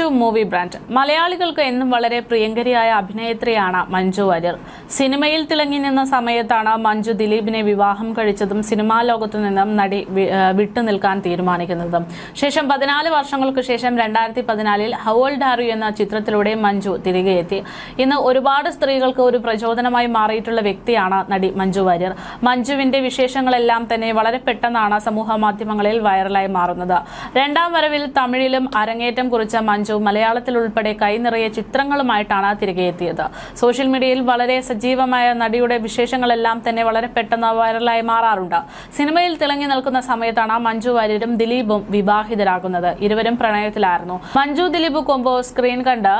To movie brand. മലയാളികൾക്ക് എന്നും വളരെ പ്രിയങ്കരിയായ അഭിനേത്രിയാണ് മഞ്ജു വാര്യർ. സിനിമയിൽ തിളങ്ങി നിന്ന സമയത്താണ് മഞ്ജു ദിലീപിനെ വിവാഹം കഴിച്ചതും സിനിമാ ലോകത്തു നിന്നും നടി വിട്ടു നിൽക്കാൻ വിട്ടുനിൽക്കാൻ തീരുമാനിക്കുന്നതും. ശേഷം പതിനാല് വർഷങ്ങൾക്ക് ശേഷം രണ്ടായിരത്തി പതിനാലിൽ ഹവോൾ ഡാറു എന്ന ചിത്രത്തിലൂടെ മഞ്ജു തിരികെ എത്തി. ഇന്ന് ഒരുപാട് സ്ത്രീകൾക്ക് ഒരു പ്രചോദനമായി മാറിയിട്ടുള്ള വ്യക്തിയാണ് നടി മഞ്ജു വാര്യർ. മഞ്ജുവിന്റെ വിശേഷങ്ങളെല്ലാം തന്നെ വളരെ പെട്ടെന്നാണ് സമൂഹ മാധ്യമങ്ങളിൽ വൈറലായി മാറുന്നത്. രണ്ടാം വരവിൽ തമിഴിലും അരങ്ങേറ്റം കുറിച്ച മഞ്ജു മലയാളത്തിൽ ഉൾപ്പെടെ കൈനിറയെ ചിത്രങ്ങളുമായിട്ടാണ് തിരികെ എത്തിയത്. സോഷ്യൽ മീഡിയയിൽ വളരെ സജീവമായ നടിയുടെ വിശേഷങ്ങളെല്ലാം തന്നെ വളരെ പെട്ടെന്ന് വൈറലായി മാറാറുണ്ട്. സിനിമയിൽ തിളങ്ങി നിൽക്കുന്ന സമയത്താണ് മഞ്ജു വാര്യരും ദിലീപും വിവാഹിതരാകുന്നത്. ഇരുവരും പ്രണയത്തിലായിരുന്നു. മഞ്ജു ദിലീപ് കൊമ്പോ സ്ക്രീൻ കണ്ട്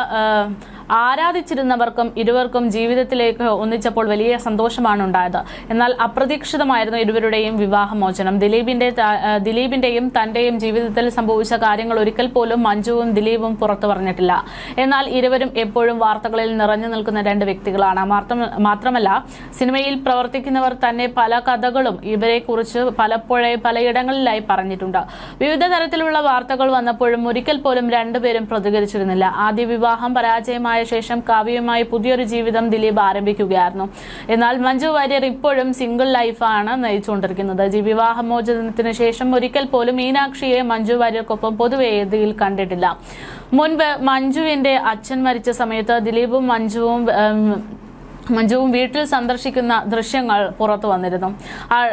ആരാധിച്ചിരുന്നവർക്കും ഇരുവർക്കും ജീവിതത്തിലേക്ക് ഒന്നിച്ചപ്പോൾ വലിയ സന്തോഷമാണ് ഉണ്ടായത്. എന്നാൽ അപ്രതീക്ഷിതമായിരുന്നു ഇരുവരുടെയും വിവാഹമോചനം. ദിലീപിന്റെ ദിലീപിന്റെയും തന്റെയും ജീവിതത്തിൽ സംഭവിച്ച കാര്യങ്ങൾ ഒരിക്കൽ പോലും മഞ്ജുവും ദിലീപും പുറത്തു പറഞ്ഞിട്ടില്ല. എന്നാൽ ഇരുവരും എപ്പോഴും വാർത്തകളിൽ നിറഞ്ഞു നിൽക്കുന്ന രണ്ട് വ്യക്തികളാണ്. മാത്രമല്ല സിനിമയിൽ പ്രവർത്തിക്കുന്നവർ തന്നെ പല കഥകളും ഇവരെ കുറിച്ച് പലപ്പോഴേ പലയിടങ്ങളിലായി പറഞ്ഞിട്ടുണ്ട്. വിവിധ തരത്തിലുള്ള വാർത്തകൾ വന്നപ്പോഴും ഒരിക്കൽ പോലും രണ്ടുപേരും പ്രതികരിച്ചിരുന്നില്ല. ആദ്യ വിവാഹം പരാജയമായ ശേഷം കാവ്യയുമായി പുതിയൊരു ജീവിതം ദിലീപ് ആരംഭിക്കുകയായിരുന്നു. എന്നാൽ മഞ്ജു വാര്യർ ഇപ്പോഴും സിംഗിൾ ലൈഫാണ് നയിച്ചുകൊണ്ടിരിക്കുന്നത്. വിവാഹമോചനത്തിന് ശേഷം ഒരിക്കൽ പോലും മീനാക്ഷിയെ മഞ്ജു വാര്യർക്കൊപ്പം പൊതുവേദിയിൽ കണ്ടിട്ടില്ല. മുൻപ് മഞ്ജുവിന്റെ അച്ഛൻ മരിച്ച സമയത്ത് ദിലീപും മഞ്ജുവും മഞ്ജുവും വീട്ടിൽ സന്ദർശിക്കുന്ന ദൃശ്യങ്ങൾ പുറത്തു വന്നിരുന്നു.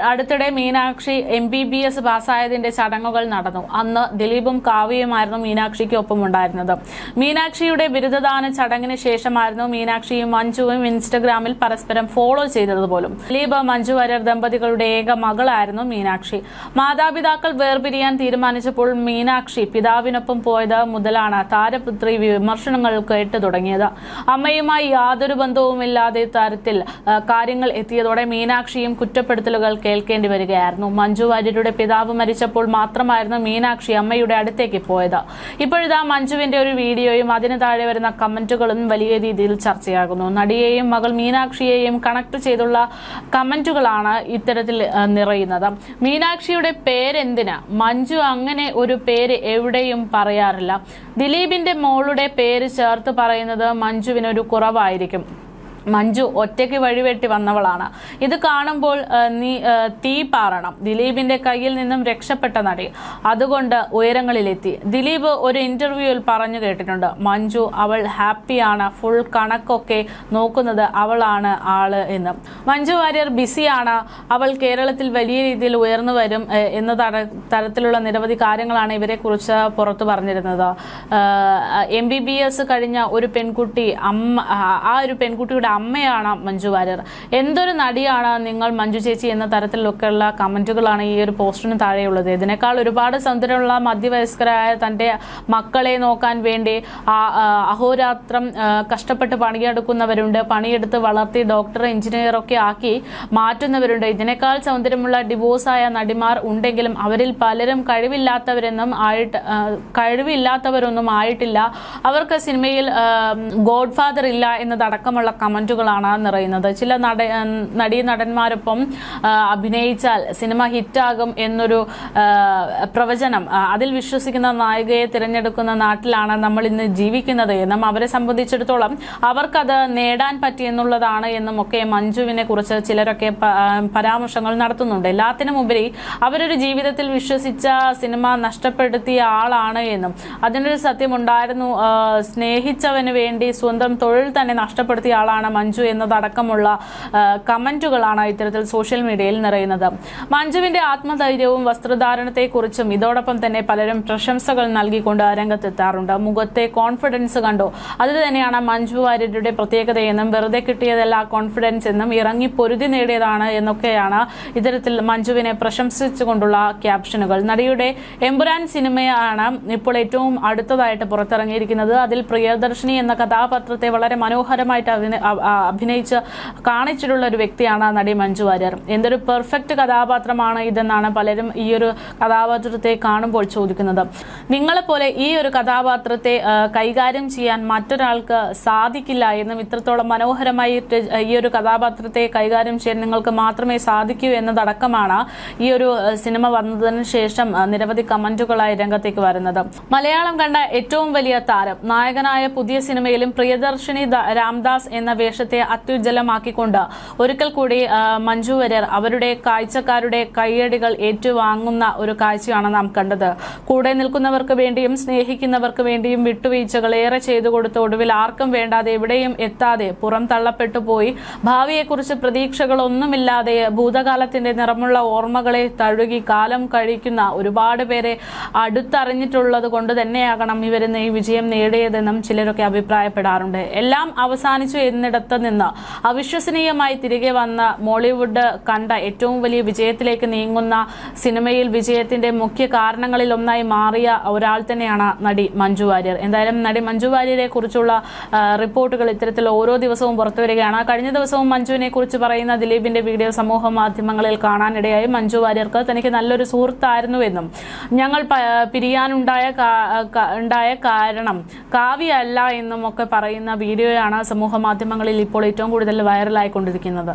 അടുത്തിടെ Meenakshi M B B S പാസ്സായതിന്റെ ചടങ്ങുകൾ നടന്നു. അന്ന് ദിലീപും കാവ്യയുമായിരുന്നു മീനാക്ഷിക്ക് ഒപ്പം ഉണ്ടായിരുന്നത് മീനാക്ഷിയുടെ ബിരുദദാന ചടങ്ങിന് ശേഷമായിരുന്നു മീനാക്ഷിയും മഞ്ജുവും ഇൻസ്റ്റഗ്രാമിൽ പരസ്പരം ഫോളോ ചെയ്തത് പോലും ദിലീപ് മഞ്ജു വരർ ദമ്പതികളുടെ ഏക മകളായിരുന്നു മീനാക്ഷി. മാതാപിതാക്കൾ വേർപിരിയാൻ തീരുമാനിച്ചപ്പോൾ മീനാക്ഷി പിതാവിനൊപ്പം പോയത് മുതലാണ് താരപുത്രി വിമർശനങ്ങൾ കേട്ടു തുടങ്ങിയത്. അമ്മയുമായി യാതൊരു ബന്ധവുമില്ലാതെ തരത്തിൽ ആ, കാര്യങ്ങൾ എത്തിയതോടെ മീനാക്ഷിയും കുറ്റപ്പെടുത്തലുകൾ കേൾക്കേണ്ടി വരികയായിരുന്നു. മഞ്ജു വാര്യരുടെ പിതാവ് മരിച്ചപ്പോൾ മാത്രമായിരുന്നു മീനാക്ഷി അമ്മയുടെ അടുത്തേക്ക് പോയത്. ഇപ്പോഴിതാ മഞ്ജുവിന്റെ ഒരു വീഡിയോയും അതിന് താഴെ വരുന്ന കമന്റുകളും വലിയ രീതിയിൽ ചർച്ചയാകുന്നു. നടിയെയും മകൾ മീനാക്ഷിയെയും കണക്ട് ചെയ്തുള്ള കമന്റുകളാണ് ഇത്തരത്തിൽ നിറയുന്നത്. മീനാക്ഷിയുടെ പേരെന്തിനാ? മഞ്ജു അങ്ങനെ ഒരു പേര് എവിടെയും പറയാറില്ല. ദിലീപിന്റെ മോളുടെ പേര് ചേർത്ത് പറയുന്നത് മഞ്ജുവിനൊരു കുറവായിരിക്കും. മഞ്ജു ഒറ്റയ്ക്ക് വഴിവെട്ടി വന്നവളാണ്. ഇത് കാണുമ്പോൾ നീ തീ പാറണം. ദിലീപിന്റെ കയ്യിൽ നിന്നും രക്ഷപ്പെട്ട നടി. അതുകൊണ്ട് ഉയരങ്ങളിലെത്തി. ദിലീപ് ഒരു ഇന്റർവ്യൂവിൽ പറഞ്ഞു കേട്ടിട്ടുണ്ട്. മഞ്ജു അവൾ ഹാപ്പിയാണ്. ഫുൾ കണക്കൊക്കെ നോക്കുന്നത് അവളാണ് ആൾ എന്ന്. മഞ്ജു വാര്യർ ബിസിയാണ്. അവൾ കേരളത്തിൽ വലിയ രീതിയിൽ ഉയർന്നു വരും എന്ന തരത്തിലുള്ള നിരവധി കാര്യങ്ങളാണ് ഇവരെ കുറിച്ച് പുറത്തു പറഞ്ഞിരുന്നത്. എം ബി ബി എസ് കഴിഞ്ഞ ഒരു പെൺകുട്ടി അമ്മ ആ ഒരു പെൺകുട്ടിയുടെ അമ്മയാണ് മഞ്ജു വാര്യർ. എന്തൊരു നടിയാണ് നിങ്ങൾ മഞ്ജു ചേച്ചി എന്ന തരത്തിലൊക്കെയുള്ള കമന്റുകളാണ് ഈ ഒരു പോസ്റ്റിന് താഴെയുള്ളത്. ഇതിനേക്കാൾ ഒരുപാട് സൗന്ദര്യമുള്ള മധ്യവയസ്കരായ തന്റെ മക്കളെ നോക്കാൻ വേണ്ടി അഹോരാത്രം കഷ്ടപ്പെട്ട് പണിയെടുക്കുന്നവരുണ്ട് പണിയെടുത്ത് വളർത്തി ഡോക്ടർ എഞ്ചിനീയർ ഒക്കെ ആക്കി മാറ്റുന്നവരുണ്ട്. ഇതിനേക്കാൾ സൗന്ദര്യമുള്ള ഡിവോഴ്സായ നടിമാർ ഉണ്ടെങ്കിലും അവരിൽ പലരും കഴിവില്ലാത്തവരെന്നും ആയിട്ട് കഴിവില്ലാത്തവരൊന്നും ആയിട്ടില്ല. അവർക്ക് സിനിമയിൽ ഗോഡ് ഫാദർ ഇല്ല എന്നതടക്കമുള്ള കമന്റുകളാണ് നിറയുന്നത്. ചില നട നടീ നടന്മാരൊപ്പം അഭിനയിച്ചാൽ സിനിമ ഹിറ്റാകും എന്നൊരു പ്രവചനം അതിൽ വിശ്വസിക്കുന്ന നായികയെ തിരഞ്ഞെടുക്കുന്ന നാട്ടിലാണ് നമ്മൾ ഇന്ന് ജീവിക്കുന്നത് എന്നും അവരെ സംബന്ധിച്ചിടത്തോളം അവർക്കത് നേടാൻ പറ്റി എന്നുള്ളതാണ് എന്നും ഒക്കെ മഞ്ജുവിനെ കുറിച്ച് ചിലരൊക്കെ പരാമർശങ്ങൾ നടത്തുന്നുണ്ട്. എല്ലാത്തിനുമുപരി അവരൊരു ജീവിതത്തിൽ വിശ്വസിച്ച സിനിമ നഷ്ടപ്പെടുത്തിയ ആളാണ് എന്നും. അതിനൊരു സത്യമുണ്ടായിരുന്നു സ്നേഹിച്ചവന് വേണ്ടി സ്വന്തം തൊഴിൽ തന്നെ നഷ്ടപ്പെടുത്തിയ ആളാണ് മഞ്ജു എന്നതടക്കമുള്ള കമന്റുകളാണ് ഇത്തരത്തിൽ സോഷ്യൽ മീഡിയയിൽ നിറയുന്നത്. മഞ്ജുവിന്റെ ആത്മധൈര്യവും വസ്ത്രധാരണത്തെക്കുറിച്ചും ഇതോടൊപ്പം തന്നെ പലരും പ്രശംസകൾ നൽകിക്കൊണ്ട് രംഗത്തെത്താറുണ്ട്. മുഖത്തെ കോൺഫിഡൻസ് കണ്ടോ? അത് തന്നെയാണ് മഞ്ജു വാര്യരുടെ പ്രത്യേകതയെന്നും വെറുതെ കിട്ടിയതല്ല കോൺഫിഡൻസ് എന്നും ഇറങ്ങി പൊരുതി നേടിയതാണ് എന്നൊക്കെയാണ് ഇത്തരത്തിൽ മഞ്ജുവിനെ പ്രശംസിച്ചുകൊണ്ടുള്ള ക്യാപ്ഷനുകൾ. നടിയുടെ എമ്പുരാൻ സിനിമയാണ് ഇപ്പോൾ ഏറ്റവും അടുത്തതായിട്ട് പുറത്തിറങ്ങിയിരിക്കുന്നത്. അതിൽ പ്രിയദർശിനി എന്ന കഥാപാത്രത്തെ വളരെ മനോഹരമായിട്ട് അഭിനയിച്ച് കാണിച്ചിട്ടുള്ള ഒരു വ്യക്തിയാണ് നടി മഞ്ജു വാര്യർ. എന്തൊരു പെർഫെക്റ്റ് കഥാപാത്രമാണ് ഇതെന്നാണ് പലരും ഈ ഒരു കഥാപാത്രത്തെ കാണുമ്പോൾ ചോദിക്കുന്നത്. നിങ്ങളെപ്പോലെ ഈ ഒരു കഥാപാത്രത്തെ കൈകാര്യം ചെയ്യാൻ മറ്റൊരാൾക്ക് സാധിക്കില്ല എന്നും ഇത്രത്തോളം മനോഹരമായി ഈ ഒരു കഥാപാത്രത്തെ കൈകാര്യം ചെയ്യാൻ നിങ്ങൾക്ക് മാത്രമേ സാധിക്കൂ എന്നതടക്കമാണ് ഈ ഒരു സിനിമ വന്നതിന് ശേഷം നിരവധി കമന്റുകളായി രംഗത്തേക്ക് വരുന്നത്. മലയാളം കണ്ട ഏറ്റവും വലിയ താരം നായകനായ പുതിയ സിനിമയിലും പ്രിയദർശിനി രാംദാസ് എന്ന വേഷത്തെ അത്യുജ്വലമാക്കിക്കൊണ്ട് ഒരിക്കൽ കൂടി മഞ്ജു വര്യർ അവരുടെ കാഴ്ചക്കാരുടെ കൈയടികൾ ഏറ്റുവാങ്ങുന്ന ഒരു കാഴ്ചയാണ് നാം കണ്ടത്. കൂടെ നിൽക്കുന്നവർക്ക് വേണ്ടിയും സ്നേഹിക്കുന്നവർക്ക് വേണ്ടിയും വിട്ടുവീഴ്ചകൾ ഏറെ ചെയ്തു കൊടുത്ത് ഒടുവിൽ ആർക്കും വേണ്ടാതെ എവിടെയും എത്താതെ പുറം തള്ളപ്പെട്ടു പോയി. ഭാവിയെക്കുറിച്ച് പ്രതീക്ഷകളൊന്നുമില്ലാതെ ഭൂതകാലത്തിന്റെ നിറമുള്ള ഓർമ്മകളെ തഴുകി കാലം കഴിക്കുന്ന ഒരുപാട് പേരെ അടുത്തറിഞ്ഞിട്ടുള്ളത് കൊണ്ട് തന്നെയാകണം ഇവരുന്ന് ഈ വിജയം നേടിയതെന്നും ചിലരൊക്കെ അഭിപ്രായപ്പെടാറുണ്ട്. എല്ലാം അവസാനിച്ചു എന്നിടത്ത് നിന്ന്. അവിശ്വസനീയമായി തിരികെ വന്ന മോളിവുഡ് കണ്ട ഏറ്റവും വലിയ വിജയത്തിലേക്ക് നീങ്ങുന്ന സിനിമയിൽ വിജയത്തിന്റെ മുഖ്യ കാരണങ്ങളിൽ ഒന്നായി മാറിയ ഒരാൾ തന്നെയാണ് നടി മഞ്ജു വാര്യർ. എന്തായാലും നടി മഞ്ജു വാര്യരെ കുറിച്ചുള്ള റിപ്പോർട്ടുകൾ ഇത്തരത്തിൽ ഓരോ ദിവസവും പുറത്തു വരികയാണ്. കഴിഞ്ഞ ദിവസവും മഞ്ജുവിനെ കുറിച്ച് പറയുന്ന ദിലീപിന്റെ വീഡിയോ സമൂഹ മാധ്യമങ്ങളിൽ കാണാനിടയായി. മഞ്ജു വാര്യർക്ക് തനിക്ക് നല്ലൊരു സുഹൃത്തായിരുന്നുവെന്നും ഞങ്ങൾ പിരിയാനുണ്ടായ ഉണ്ടായ കാരണം കാവ്യല്ല എന്നും ഒക്കെ പറയുന്ന വീഡിയോയാണ് സമൂഹ മാധ്യമങ്ങളിൽ ഇപ്പോൾ ഏറ്റവും കൂടുതൽ വൈറലായിക്കൊണ്ടിരിക്കുന്നത്